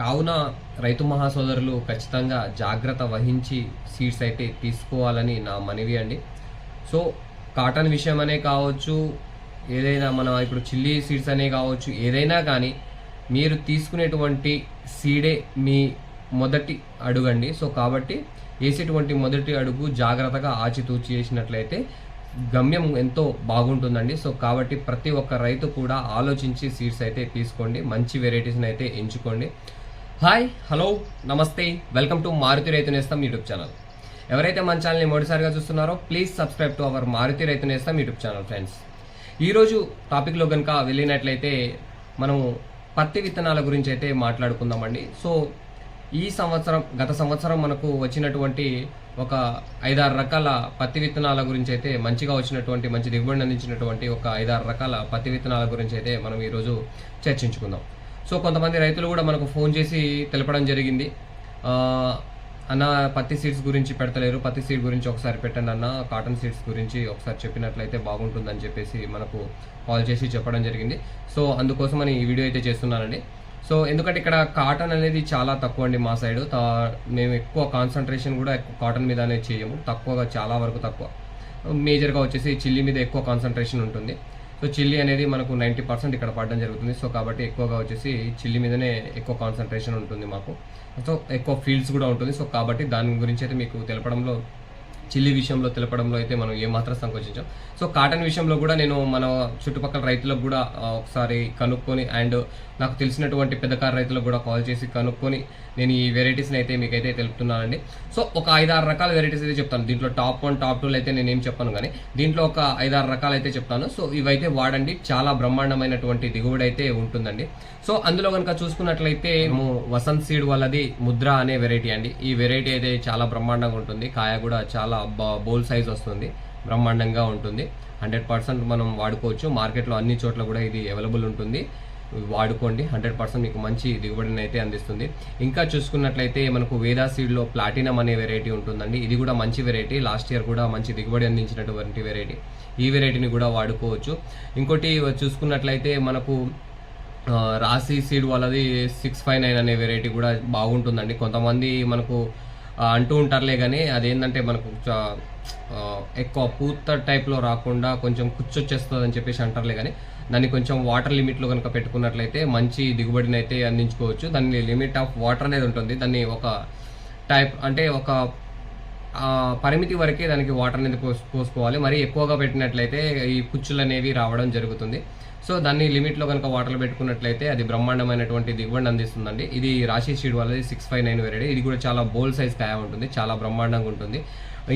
కావున రైతు మహాసోదరులు ఖచ్చితంగా జాగ్రత్త వహించి సీడ్స్ అయితే తీసుకోవాలని నా మనవి అండి. సో కాటన్ విషయం అనే కావచ్చు ఏదైనా మనం ఇప్పుడు చిల్లీ సీడ్స్ అనే కావచ్చు ఏదైనా కానీ మీరు తీసుకునేటువంటి సీడే మీ మొదటి అడుగండి. సో కాబట్టి వేసేటువంటి మొదటి అడుగు జాగ్రత్తగా ఆచితూచి చేసినట్లయితే గమ్యం ఎంతో బాగుంటుందండి. సో కాబట్టి ప్రతి ఒక్క రైతు కూడా ఆలోచించి సీడ్స్ అయితే తీసుకోండి. మంచి వెరైటీస్ని అయితే ఎంచుకోండి. హాయ్ హలో నమస్తే welcome to Maruti Raithu Nestham YouTube channel ఎవరైతే మన ఛానల్ని మొదటిసారిగా చూస్తున్నారో please subscribe to our Maruti Raithu Nestham YouTube channel friends ఈరోజు టాపిక్లో కనుక వెళ్ళినట్లయితే మనము పత్తి విత్తనాల గురించి అయితే మాట్లాడుకుందామండి. సో ఈ సంవత్సరం గత సంవత్సరం మనకు వచ్చినటువంటి ఒక ఐదారు రకాల పత్తి విత్తనాల గురించి అయితే మంచిగా వచ్చినటువంటి మంచి దిగుబడిని అందించినటువంటి ఒక ఐదారు రకాల పత్తి విత్తనాల గురించి అయితే మనం ఈరోజు చర్చించుకుందాం. సో కొంతమంది రైతులు కూడా మనకు ఫోన్ చేసి తెలపడం జరిగింది. అన్న పత్తి సీడ్స్ గురించి పెడతలేరు. పత్తి సీడ్ గురించి ఒకసారి పెట్టండి అన్న. కాటన్ సీడ్స్ గురించి ఒకసారి చెప్పినట్లయితే బాగుంటుందని చెప్పేసి మనకు కాల్ చేసి చెప్పడం జరిగింది. సో అందుకోసమని ఈ వీడియో అయితే చేస్తున్నానండి. సో ఎందుకంటే ఇక్కడ కాటన్ అనేది చాలా తక్కువ అండి మా సైడ్. మేము ఎక్కువ కాన్సన్ట్రేషన్ కూడా కాటన్ కాటన్ మీదనే చేయము. తక్కువగా చాలా వరకు తక్కువ. మేజర్గా వచ్చేసి చిల్లీ మీద ఎక్కువ కాన్సన్ట్రేషన్ ఉంటుంది. సో చిల్లీ అనేది మనకు నైంటీ పర్సెంట్ ఇక్కడ పడడం జరుగుతుంది. సో కాబట్టి ఎక్కువగా వచ్చేసి చిల్లీ మీదనే ఎక్కువ కాన్సన్ట్రేషన్ ఉంటుంది మాకు. సో ఎక్కువ ఫీల్డ్స్ కూడా ఉంటుంది. సో కాబట్టి దాని గురించి అయితే మీకు తెలపడంలో చిల్లి విషయంలో తెలపడంలో అయితే మనం ఏమాత్రం సంకోచించాం. సో కాటన్ విషయంలో కూడా నేను మన చుట్టుపక్కల రైతులకు కూడా ఒకసారి కనుక్కొని అండ్ నాకు తెలిసినటువంటి పెద్ద కారు రైతులకు కూడా కాల్ చేసి కనుక్కొని నేను ఈ వెరైటీస్ని అయితే మీకైతే తెలుపుతున్నానండి. సో ఒక ఐదారు రకాల వెరైటీస్ అయితే చెప్తాను. దీంట్లో టాప్ వన్ టాప్ టూలు అయితే నేను చెప్పాను కానీ దీంట్లో ఒక ఐదారు రకాలు అయితే చెప్తాను. సో ఇవైతే వాడండి. చాలా బ్రహ్మాండమైనటువంటి దిగుబడి అయితే ఉంటుందండి. సో అందులో కనుక చూసుకున్నట్లయితే మేము వసంత్ సీడ్ వాళ్ళది ముద్ర అనే వెరైటీ అండి. ఈ వెరైటీ అయితే చాలా బ్రహ్మాండంగా ఉంటుంది. కాయ కూడా చాలా బోల్ సైజ్ వస్తుంది. బ్రహ్మాండంగా ఉంటుంది. హండ్రెడ్ పర్సెంట్ మనం వాడుకోవచ్చు. మార్కెట్లో అన్ని చోట్ల కూడా ఇది అవైలబుల్ ఉంటుంది. వాడుకోండి. హండ్రెడ్ పర్సెంట్ మీకు మంచి దిగుబడిని అయితే అందిస్తుంది. ఇంకా చూసుకున్నట్లయితే మనకు వేదా సీడ్లో ప్లాటినం అనే వెరైటీ ఉంటుందండి. ఇది కూడా మంచి వెరైటీ. లాస్ట్ ఇయర్ కూడా మంచి దిగుబడి అందించినటువంటి వెరైటీ. ఈ వెరైటీని కూడా వాడుకోవచ్చు. ఇంకోటి చూసుకున్నట్లయితే మనకు రాశి సీడ్ వాళ్ళది సిక్స్ ఫైవ్ నైన్ అనే వెరైటీ కూడా బాగుంటుందండి. కొంతమంది మనకు అంటూ ఉంటారులే కానీ అదేంటంటే మనకు ఎక్కువ పూత టైప్లో రాకుండా కొంచెం కుచ్చొచ్చేస్తుంది అని చెప్పేసి అంటారులే కానీ దాన్ని కొంచెం వాటర్ లిమిట్లో కనుక పెట్టుకున్నట్లయితే మంచి దిగుబడిని అయితే అందించుకోవచ్చు. దాన్ని లిమిట్ ఆఫ్ వాటర్ అనేది ఉంటుంది. దాన్ని ఒక టైప్ అంటే ఒక పరిమితి వరకే దానికి వాటర్ అనేది పోస్ పోసుకోవాలి. మరి ఎక్కువగా పెట్టినట్లయితే ఈ పుచ్చులు అనేవి రావడం జరుగుతుంది. సో దాన్ని లిమిట్లో కనుక వాటర్ పెట్టుకున్నట్లయితే అది బ్రహ్మాండమైనటువంటి దిగుబడిని అందిస్తుందండి. ఇది రాశి షీడ్ వాళ్ళది సిక్స్ ఫైవ్ నైన్ వెరైటీ ఇది కూడా చాలా బోల్ సైజ్ కాయ ఉంటుంది. చాలా బ్రహ్మాండంగా ఉంటుంది.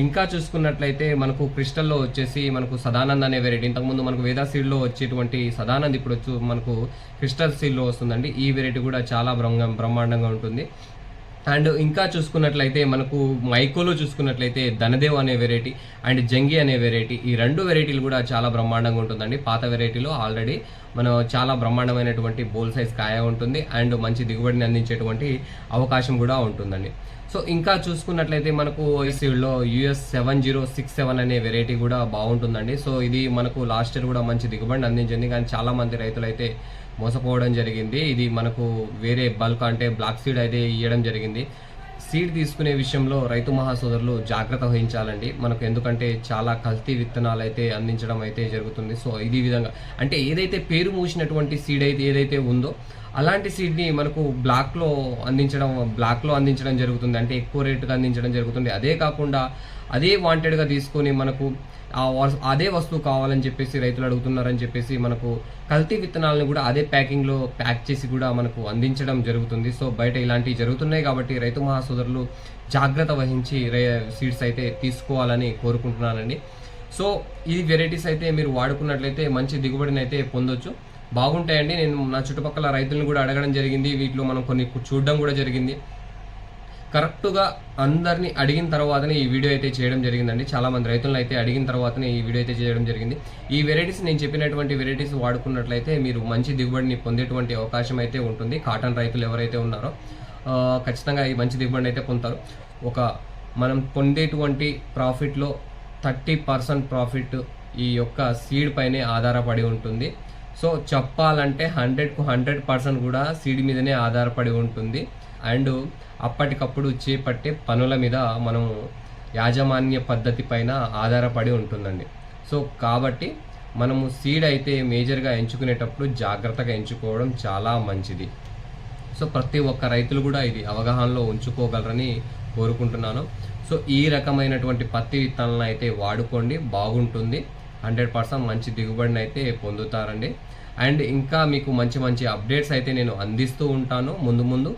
ఇంకా చూసుకున్నట్లయితే మనకు క్రిస్టల్లో వచ్చేసి మనకు సదానంద్ అనే వెరైటీ ఇంతకుముందు మనకు వేదా సీడ్లో వచ్చేటువంటి సదానంద్ ఇప్పుడు మనకు క్రిస్టల్ సీడ్లో వస్తుందండి. ఈ వెరైటీ కూడా చాలా బ్రహ్మ బ్రహ్మాండంగా ఉంటుంది. అండ్ ఇంకా చూసుకున్నట్లయితే మనకు మైకోలో చూసుకున్నట్లయితే ధనదేవ్ అనే వెరైటీ అండ్ జంగి అనే వెరైటీ ఈ రెండు వెరైటీలు కూడా చాలా బ్రహ్మాండంగా ఉంటుందండి. పాత వెరైటీలో ఆల్రెడీ మనం చాలా బ్రహ్మాండమైనటువంటి బోల్ సైజ్ కాయ ఉంటుంది అండ్ మంచి దిగుబడిని అందించేటువంటి అవకాశం కూడా ఉంటుందండి. సో ఇంకా చూసుకున్నట్లయితే మనకు లో US seven zero six seven అనే వెరైటీ కూడా బాగుంటుందండి. సో ఇది మనకు లాస్ట్ ఇయర్ కూడా మంచి దిగుబడిని అందించింది. కానీ చాలా మంది రైతులు అయితే మోసపోవడం జరిగింది. ఇది మనకు వేరే బల్క్ అంటే బ్లాక్ సీడ్ అయితే ఇవ్వడం జరిగింది. సీడ్ తీసుకునే విషయంలో రైతు మహాసోదరులు జాగ్రత్త వహించాలండి. మనకు ఎందుకంటే చాలా కల్తీ విత్తనాలు అయితే అందించడం అయితే జరుగుతుంది. సో ఇది విధంగా అంటే ఏదైతే పేరు మూసినటువంటి సీడ్ అయితే ఏదైతే ఉందో అలాంటి సీడ్ని మనకు బ్లాక్లో అందించడం బ్లాక్లో అందించడం జరుగుతుంది. అంటే ఎక్కువ రేటుగా అందించడం జరుగుతుంది. అదే కాకుండా అదే వాంటెడ్గా తీసుకొని మనకు ఆ అదే వస్తువు కావాలని చెప్పేసి రైతులు అడుగుతున్నారని చెప్పేసి మనకు కల్తీ విత్తనాలను కూడా అదే ప్యాకింగ్లో ప్యాక్ చేసి కూడా మనకు అందించడం జరుగుతుంది. సో బయట ఇలాంటివి జరుగుతున్నాయి కాబట్టి రైతు మహాసోదరులు జాగ్రత్త వహించి సీడ్స్ అయితే తీసుకోవాలని కోరుకుంటున్నానండి. సో ఈ వెరైటీస్ అయితే మీరు వాడుకున్నట్లయితే మంచి దిగుబడిని అయితే పొందొచ్చు. బాగుంటాయండి. నేను నా చుట్టుపక్కల రైతులను కూడా అడగడం జరిగింది. వీటిలో మనం కొన్ని చూడడం కూడా జరిగింది. కరెక్ట్గా అందరినీ అడిగిన తర్వాతనే ఈ వీడియో అయితే చేయడం జరిగిందండి. చాలామంది రైతులను అయితే అడిగిన తర్వాతనే ఈ వీడియో అయితే చేయడం జరిగింది. ఈ వెరైటీస్ నేను చెప్పినటువంటి వెరైటీస్ వాడుకున్నట్లయితే మీరు మంచి దిగుబడిని పొందేటువంటి అవకాశం అయితే ఉంటుంది. కాటన్ రైతులు ఎవరైతే ఉన్నారో ఖచ్చితంగా ఈ మంచి దిగుబడిని అయితే పొందుతారు. ఒక మనం పొందేటువంటి ప్రాఫిట్లో థర్టీ పర్సెంట్ ప్రాఫిట్ ఈ యొక్క సీడ్ పైనే ఆధారపడి ఉంటుంది. సో చెప్పాలంటే హండ్రెడ్కు హండ్రెడ్ పర్సెంట్ కూడా సీడ్ మీదనే ఆధారపడి ఉంటుంది. అండ్ అప్పటికప్పుడు చేపట్టే పనుల మీద మనం యాజమాన్య పద్ధతి పైన ఆధారపడి ఉంటుందండి. సో కాబట్టి మనము సీడ్ అయితే మేజర్గా ఎంచుకునేటప్పుడు జాగ్రత్తగా ఎంచుకోవడం చాలా మంచిది. సో ప్రతి ఒక్క రైతులు కూడా ఇది అవగాహనలో ఉంచుకోగలరని కోరుకుంటున్నాను. సో ఈ రకమైనటువంటి పత్తి విత్తనాలను అయితే వాడుకోండి బాగుంటుంది. హండ్రెడ్ పర్సెంట్ మంచి దిగుబడిని అయితే పొందుతారండి. అండ్ ఇంకా మీకు మంచి మంచి అప్డేట్స్ అయితే నేను అందిస్తూ ఉంటాను. ముందు ముందు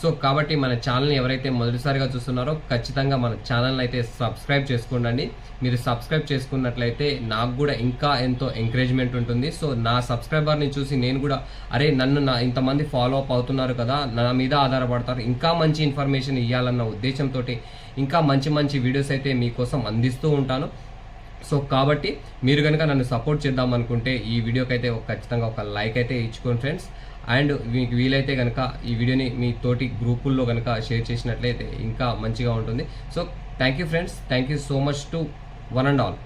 సో కాబట్టి మన ఛానల్ని ఎవరైతే మొదటిసారిగా చూస్తున్నారో ఖచ్చితంగా మన ఛానల్ని అయితే సబ్స్క్రైబ్ చేసుకోండి మీరు సబ్స్క్రైబ్ చేసుకున్నట్లయితే నాకు కూడా ఇంకా ఎంతో ఎంకరేజ్మెంట్ ఉంటుంది. సో నా సబ్స్క్రైబర్ని చూసి నేను కూడా అరే నన్ను నా ఇంతమంది ఫాలో అప్ అవుతున్నారు కదా నా మీద ఆధారపడతారు. ఇంకా మంచి ఇన్ఫర్మేషన్ ఇవ్వాలన్న ఉద్దేశంతో ఇంకా మంచి మంచి వీడియోస్ అయితే మీకోసం అందిస్తూ ఉంటాను. సో కాబట్టి మీరు కనుక నన్ను సపోర్ట్ చేద్దాం అనుకుంటే ఈ వీడియోకి అయితే ఖచ్చితంగా ఒక లైక్ అయితే ఇచ్చుకోండి ఫ్రెండ్స్ అండ్ మీకు వీలైతే కనుక ఈ వీడియోని మీ తోటి గ్రూపుల్లో కనుక షేర్ చేసినట్లయితే ఇంకా మంచిగా ఉంటుంది. So thank you friends thank you so much to one and all